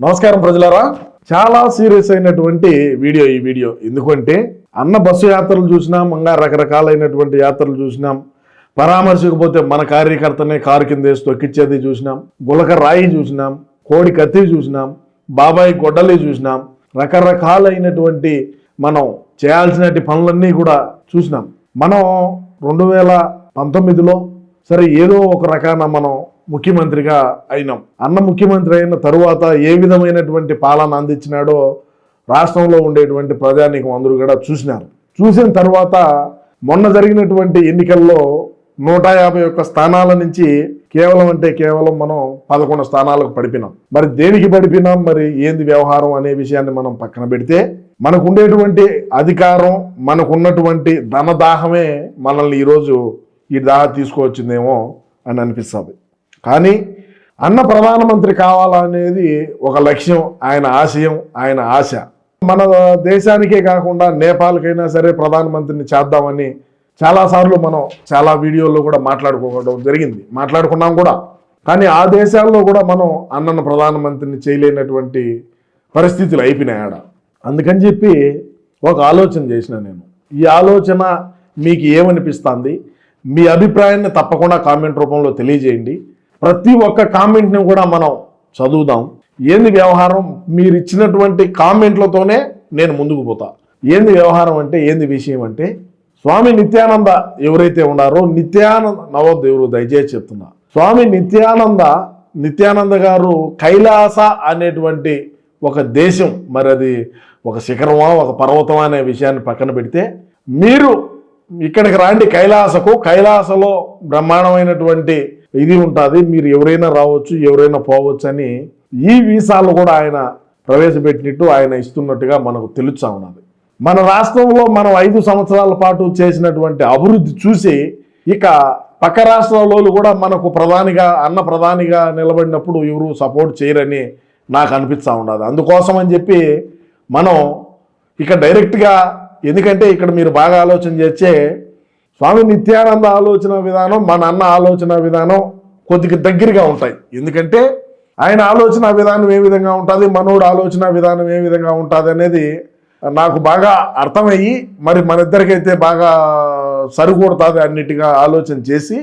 నమస్కారం ప్రజలారా. చాలా సీరియస్ అయినటువంటి వీడియో ఈ వీడియో. ఎందుకంటే అన్న బస్సు యాత్రలు చూసినాం ఇంకా రకరకాలైనటువంటి యాత్రలు చూసినాం. పరామర్శకపోతే మన కార్యకర్తనే కారు కింద వేసి తొక్కిచ్చేది చూసినాం. గులక రాయి చూసినాం కోడి కత్తి చూసినాం బాబాయి గొడ్డలి చూసినాం. రకరకాలైనటువంటి మనం చేయాల్సిన పనులన్నీ కూడా చూసినాం. మనం రెండు వేల పంతొమ్మిదిలో సరే ఏదో ఒక రకాన మనం ముఖ్యమంత్రిగా అయినాం. అన్న ముఖ్యమంత్రి అయిన తరువాత ఏ విధమైనటువంటి పాలన అందించినాడో రాష్ట్రంలో ఉండేటువంటి ప్రజానీకం అందరూ కూడా చూసినారు. చూసిన తర్వాత మొన్న జరిగినటువంటి ఎన్నికల్లో నూట యాభై ఒక్క స్థానాల నుంచి కేవలం అంటే కేవలం మనం పదకొండు స్థానాలకు పడిపినాం మరి దేనికి పడిపినాం మరి ఏంది వ్యవహారం అనే విషయాన్ని మనం పక్కన పెడితే మనకు ఉండేటువంటి అధికారం మనకున్నటువంటి ధనదాహమే మనల్ని ఈరోజు ఈ దాహ తీసుకువచ్చిందేమో అని అనిపిస్తుంది. కానీ అన్న ప్రధానమంత్రి కావాలనేది ఒక లక్ష్యం ఆయన ఆశయం ఆయన ఆశ. మన దేశానికే కాకుండా నేపాల్కైనా సరే ప్రధానమంత్రిని చేద్దామని చాలాసార్లు మనం చాలా వీడియోల్లో కూడా మాట్లాడుకోవడం జరిగింది. మాట్లాడుకున్నాం కూడా. కానీ ఆ దేశాల్లో కూడా మనం అన్నను ప్రధానమంత్రిని చేయలేనటువంటి పరిస్థితులు అయిపోయినాయి ఆడ. అందుకని చెప్పి ఒక ఆలోచన చేసిన నేను. ఈ ఆలోచన మీకు ఏమనిపిస్తుంది? మీ అభిప్రాయాన్ని తప్పకుండా కామెంట్ రూపంలో తెలియజేయండి. ప్రతి ఒక్క కామెంట్ని కూడా మనం చదువుదాం. ఏంది వ్యవహారం? మీరు ఇచ్చినటువంటి కామెంట్లతోనే నేను ముందుకు పోతా. ఏంది వ్యవహారం అంటే ఏంది విషయం అంటే స్వామి నిత్యానంద ఎవరైతే ఉన్నారో నిత్యానంద నవోదేవుడు దయచేసి చెప్తున్నా. స్వామి నిత్యానంద నిత్యానంద గారు కైలాస అనేటువంటి ఒక దేశం మరి అది ఒక శిఖరమా ఒక పర్వతమా అనే విషయాన్ని పక్కన పెడితే మీరు ఇక్కడికి రాండి కైలాసకు. కైలాసలో బ్రహ్మాండమైనటువంటి ఇది ఉంటుంది మీరు ఎవరైనా రావచ్చు ఎవరైనా పోవచ్చు అని ఈ వీసాలు కూడా ఆయన ప్రవేశపెట్టినట్టు ఆయన ఇస్తున్నట్టుగా మనకు తెలుసా ఉన్నది. మన రాష్ట్రంలో మనం ఐదు సంవత్సరాల పాటు చేసినటువంటి అభివృద్ధి చూసి ఇక పక్క రాష్ట్రాలలో కూడా మనకు ప్రధానిగా అన్న ప్రధానిగా నిలబడినప్పుడు ఎవరు సపోర్ట్ చేయరని నాకు అనిపిస్తూ ఉన్నది. అందుకోసం అని చెప్పి మనం ఇక డైరెక్ట్గా ఎందుకంటే ఇక్కడ మీరు బాగా ఆలోచన చేస్తే స్వామి నిత్యానంద ఆలోచన విధానం మన అన్న ఆలోచన విధానం కొద్దిగా దగ్గరగా ఉంటాయి. ఎందుకంటే ఆయన ఆలోచన విధానం ఏ విధంగా ఉంటుంది మనోడు ఆలోచన విధానం ఏ విధంగా ఉంటుంది అనేది నాకు బాగా అర్థమయ్యి మరి మన ఇద్దరికైతే బాగా సరికూడుతుంది అన్నిటిగా ఆలోచన చేసి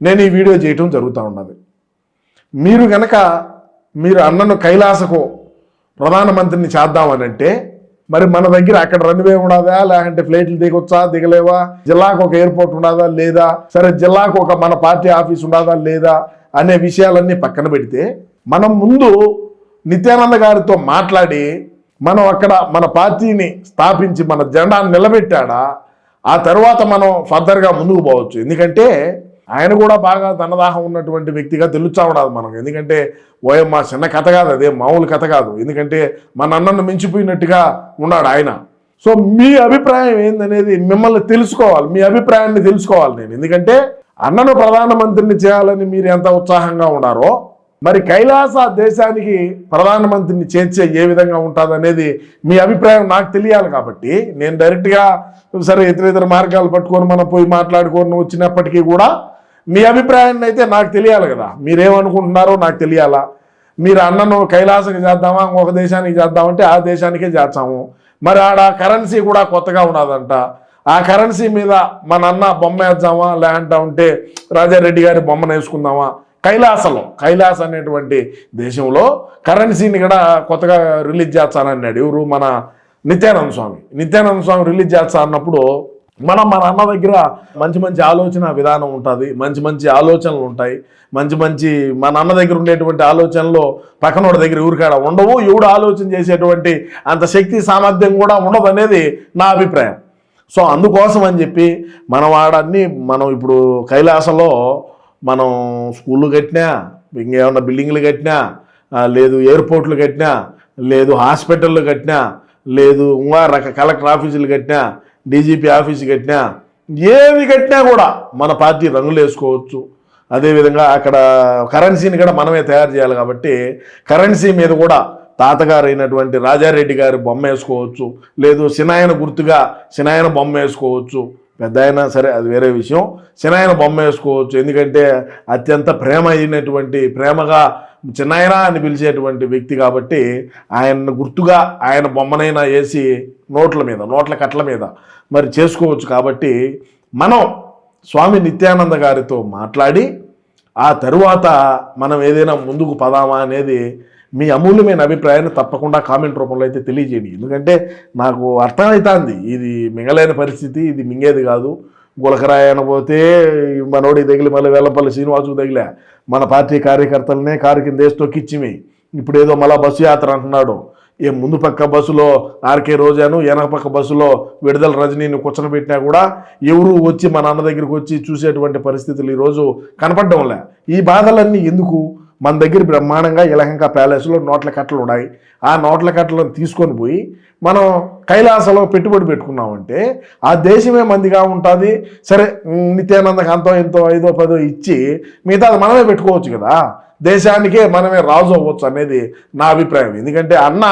నేను ఈ వీడియో చేయటం జరుగుతూ ఉన్నది. మీరు గనక మీరు అన్నను కైలాసకు ప్రధానమంత్రిని చేద్దామనంటే మరి మన దగ్గర అక్కడ రన్వే ఉండదా లేకంటే ఫ్లైట్లు దిగొచ్చా? దిగలేవా? జిల్లాకు ఒక ఎయిర్పోర్ట్ ఉండదా లేదా? సరే జిల్లాకు ఒక మన పార్టీ ఆఫీస్ ఉండదా లేదా? అనే విషయాలన్నీ పక్కన పెడితే మనం ముందు నిత్యానంద గారితో మాట్లాడి మనం అక్కడ మన పార్టీని స్థాపించి మన జెండాను నిలబెట్టాడా? ఆ తర్వాత మనం ఫర్దర్గా ముందుకు పోవచ్చు. ఎందుకంటే ఆయన కూడా బాగా ధనదాహం ఉన్నటువంటి వ్యక్తిగా తెలుచావడాదు ఉండదు మనకు. ఎందుకంటే ఓయమ్మ చిన్న కథ కాదు అదే మామూలు కథ కాదు. ఎందుకంటే మన అన్నను మించిపోయినట్టుగా ఉన్నాడు ఆయన. సో మీ అభిప్రాయం ఏందనేది మిమ్మల్ని తెలుసుకోవాలి. మీ అభిప్రాయాన్ని తెలుసుకోవాలి నేను. ఎందుకంటే అన్నను ప్రధానమంత్రిని చేయాలని మీరు ఎంత ఉత్సాహంగా ఉన్నారో మరి కైలాస దేశానికి ప్రధానమంత్రిని చేర్చే ఏ విధంగా ఉంటుందనేది మీ అభిప్రాయం నాకు తెలియాలి కాబట్టి నేను డైరెక్ట్గా సరే ఇతర ఇతర మార్గాలు పట్టుకొని మనం పోయి మాట్లాడుకొని వచ్చినప్పటికీ కూడా మీ అభిప్రాయాన్ని అయితే నాకు తెలియాలి కదా. మీరేమనుకుంటున్నారో నాకు తెలియాలా? మీరు అన్నను కైలాసకి చేద్దామా ఇంకొక దేశానికి చేద్దామంటే ఆ దేశానికే చేస్తాము. మరి ఆడ కరెన్సీ కూడా కొత్తగా ఉన్నదంట. ఆ కరెన్సీ మీద మన అన్న బొమ్మ వేద్దామా లేదంటా ఉంటే రాజారెడ్డి గారి బొమ్మను వేసుకుందామా? కైలాసలో కైలాస అనేటువంటి దేశంలో కరెన్సీని కూడా కొత్తగా రిలీజ్ చేస్తానన్నాడు ఎవరు? మన నిత్యానంద స్వామి. నిత్యానంద స్వామి రిలీజ్ చేస్తా అన్నప్పుడు మనం మన అన్న దగ్గర మంచి మంచి ఆలోచన విధానం ఉంటుంది మంచి మంచి ఆలోచనలు ఉంటాయి. మంచి మంచి మన అన్న దగ్గర ఉండేటువంటి ఆలోచనలు పక్కనోడి దగ్గర ఊరికాడ ఉండవు. ఎవడు ఆలోచన చేసేటువంటి అంత శక్తి సామర్థ్యం కూడా ఉండదు అనేది నా అభిప్రాయం. సో అందుకోసం అని చెప్పి మనం వాడన్ని మనం ఇప్పుడు కైలాసంలో మనం స్కూళ్ళు కట్టినా ఇంకేమన్నా బిల్డింగ్లు కట్టినా లేదు ఎయిర్పోర్ట్లు కట్టినా లేదు హాస్పిటళ్ళు కట్టినా లేదు ఇంకా రక కలెక్టర్ ఆఫీసులు కట్టినా డీజీపీ ఆఫీసు కట్టినా ఏవి కట్టినా కూడా మన పార్టీ రంగులు వేసుకోవచ్చు. అదేవిధంగా అక్కడ కరెన్సీని కూడా మనమే తయారు చేయాలి కాబట్టి కరెన్సీ మీద కూడా తాతగారు అయినటువంటి రాజారెడ్డి గారి బొమ్మ వేసుకోవచ్చు. లేదు సినాయన గుర్తుగా సినాయన బొమ్మ వేసుకోవచ్చు. పెద్ద అయినా సరే అది వేరే విషయం. చిన్నాయన బొమ్మ వేసుకోవచ్చు. ఎందుకంటే అత్యంత ప్రేమ అయినటువంటి ప్రేమగా చిన్నాయన అని పిలిచేటువంటి వ్యక్తి కాబట్టి ఆయన గుర్తుగా ఆయన బొమ్మనైనా వేసి నోట్ల మీద నోట్ల కట్ల మీద మరి చేసుకోవచ్చు కాబట్టి మనం స్వామి నిత్యానంద గారితో మాట్లాడి ఆ తరువాత మనం ఏదైనా ముందుకు పదామా అనేది మీ అమూల్యమైన అభిప్రాయాన్ని తప్పకుండా కామెంట్ రూపంలో అయితే తెలియజేయండి. ఎందుకంటే నాకు అర్థమవుతుంది ఇది మింగలేని పరిస్థితి ఇది మింగేది కాదు. గులకరాయ పోతే మనోడి తగిలి మళ్ళీ వెల్లపల్లి శ్రీనివాసుకు తగిలే. మన పార్టీ కార్యకర్తలనే కారు కింద వేసి తొక్కిచ్చిమి. ఇప్పుడు ఏదో మళ్ళా బస్సు యాత్ర అంటున్నాడు. ఏ ముందు పక్క బస్సులో ఆర్కే రోజాను వెనక పక్క బస్సులో విడుదల రజనీని కూర్చొని కూడా ఎవరు వచ్చి మన అన్న దగ్గరికి వచ్చి చూసేటువంటి పరిస్థితులు ఈరోజు కనపడడంలే ఈ బాధలన్నీ ఎందుకు? మన దగ్గర బ్రహ్మాండంగా ఇలహంక ప్యాలెస్లో నోట్ల కట్టలు ఉన్నాయి. ఆ నోట్ల కట్టలను తీసుకొని పోయి మనం కైలాసలో పెట్టుబడి పెట్టుకున్నామంటే ఆ దేశమే మందిగా ఉంటుంది. సరే ఉమ్, నిత్యానందకి అంతో ఎంతో ఐదో పదో ఇచ్చి మిగతా మనమే పెట్టుకోవచ్చు కదా. దేశానికే మనమే రాజు అవ్వచ్చు అనేది నా అభిప్రాయం. ఎందుకంటే అన్న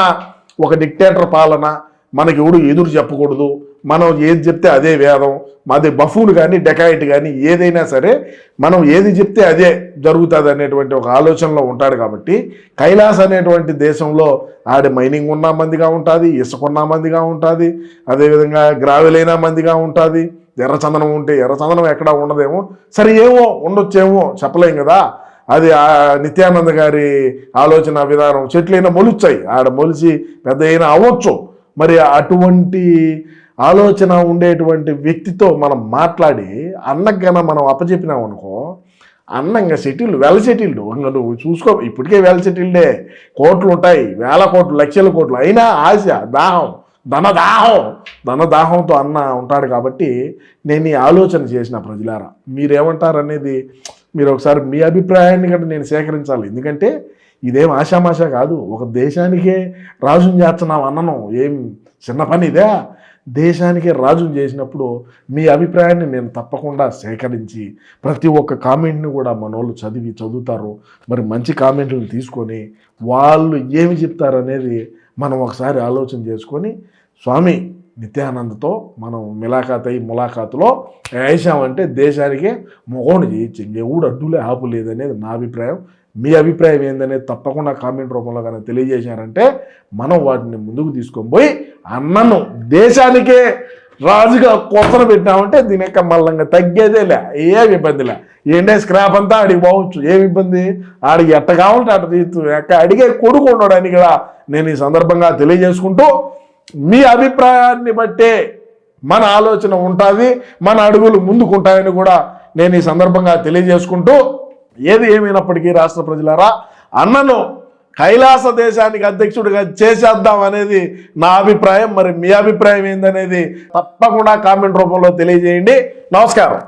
ఒక డిక్టేటర్ పాలన మనకి ఎవడు ఎదురు చెప్పకూడదు. మనం ఏది చెప్తే అదే వేదం మాది బఫూన్ కానీ డెకాయిట్ కానీ ఏదైనా సరే మనం ఏది చెప్తే అదే జరుగుతుంది అనేటువంటి ఒక ఆలోచనలో ఉంటాడు కాబట్టి కైలాస్ అనేటువంటి దేశంలో ఆడ మైనింగ్ ఉన్న మందిగా ఉంటుంది ఇసుకున్న మందిగా ఉంటుంది అదేవిధంగా గ్రావెలైన మందిగా ఉంటుంది ఎర్రచందనం ఉంటే ఎర్రచందనం ఎక్కడా ఉండదేమో సరే ఏమో ఉండొచ్చేమో చెప్పలేం కదా. అది ఆ నిత్యానంద గారి ఆలోచన విధానం చెట్లైనా మొలుచాయి ఆడ మొలిచి పెద్ద అయినా అవ్వచ్చు. మరి అటువంటి ఆలోచన ఉండేటువంటి వ్యక్తితో మనం మాట్లాడి అన్నకన్నా మనం అప్పచెప్పినాం అనుకో అన్నంగా సెటిల్డ్ సెటిల్ సెటిల్డ్. ఇంకా నువ్వు చూసుకో ఇప్పటికే వెల సెటిల్డే. కోట్లు ఉంటాయి వేల కోట్లు లక్షల కోట్లు. అయినా ఆశ దాహం ధనదాహం. ధనదాహంతో అన్న ఉంటాడు కాబట్టి నేను ఈ ఆలోచన చేసిన ప్రజలారా. మీరేమంటారు అనేది మీరు ఒకసారి మీ అభిప్రాయాన్ని కంటే నేను సేకరించాలి. ఎందుకంటే ఇదేం ఆషామాషా కాదు. ఒక దేశానికే రాజుని చేస్తున్నాం అన్నను. ఏం చిన్న పని ఇదే? దేశానికి రాజు చేసినప్పుడు మీ అభిప్రాయాన్ని నేను తప్పకుండా సేకరించి ప్రతి ఒక్క కామెంట్ని కూడా మనోళ్ళు చదివి చదువుతారు. మరి మంచి కామెంట్లను తీసుకొని వాళ్ళు ఏమి చెప్తారనేది మనం ఒకసారి ఆలోచన చేసుకొని స్వామి నిత్యానందతో మనం మిలాఖాత్ అయ్యి ములాఖాతులో వేసామంటే దేశానికే మొగోడు చేయొచ్చు. ఎవడు అడ్డులే ఆపు లేదనేది నా అభిప్రాయం. మీ అభిప్రాయం ఏందనేది తప్పకుండా కామెంట్ రూపంలో కానీ తెలియజేశారంటే మనం వాటిని ముందుకు తీసుకొని పోయి అన్నను దేశానికే రాజుగా కొత్తను పెట్టినామంటే దీని యొక్క మల్లంగా తగ్గేదేలే ఏమి ఇబ్బందిలే ఏంటే స్క్రాప్ అంతా ఆడికి పోవచ్చు. ఏమి ఇబ్బంది? ఆడికి ఎట్ట కావాలంటే అట్ట తీస్తు అడిగే కొడుకు ఉండడాన్ని కూడా నేను ఈ సందర్భంగా తెలియజేసుకుంటూ మీ అభిప్రాయాన్ని బట్టే మన ఆలోచన ఉంటుంది మన అడుగులు ముందుకుంటాయని కూడా నేను ఈ సందర్భంగా తెలియజేసుకుంటూ ఏది ఏమైనప్పటికీ రాష్ట్ర ప్రజలారా అన్నను కైలాస దేశానికి అధ్యక్షుడిగా చేసేద్దాం అనేది నా అభిప్రాయం. మరి మీ అభిప్రాయం ఏందనేది తప్పకుండా కామెంట్ రూపంలో తెలియజేయండి. నమస్కారం.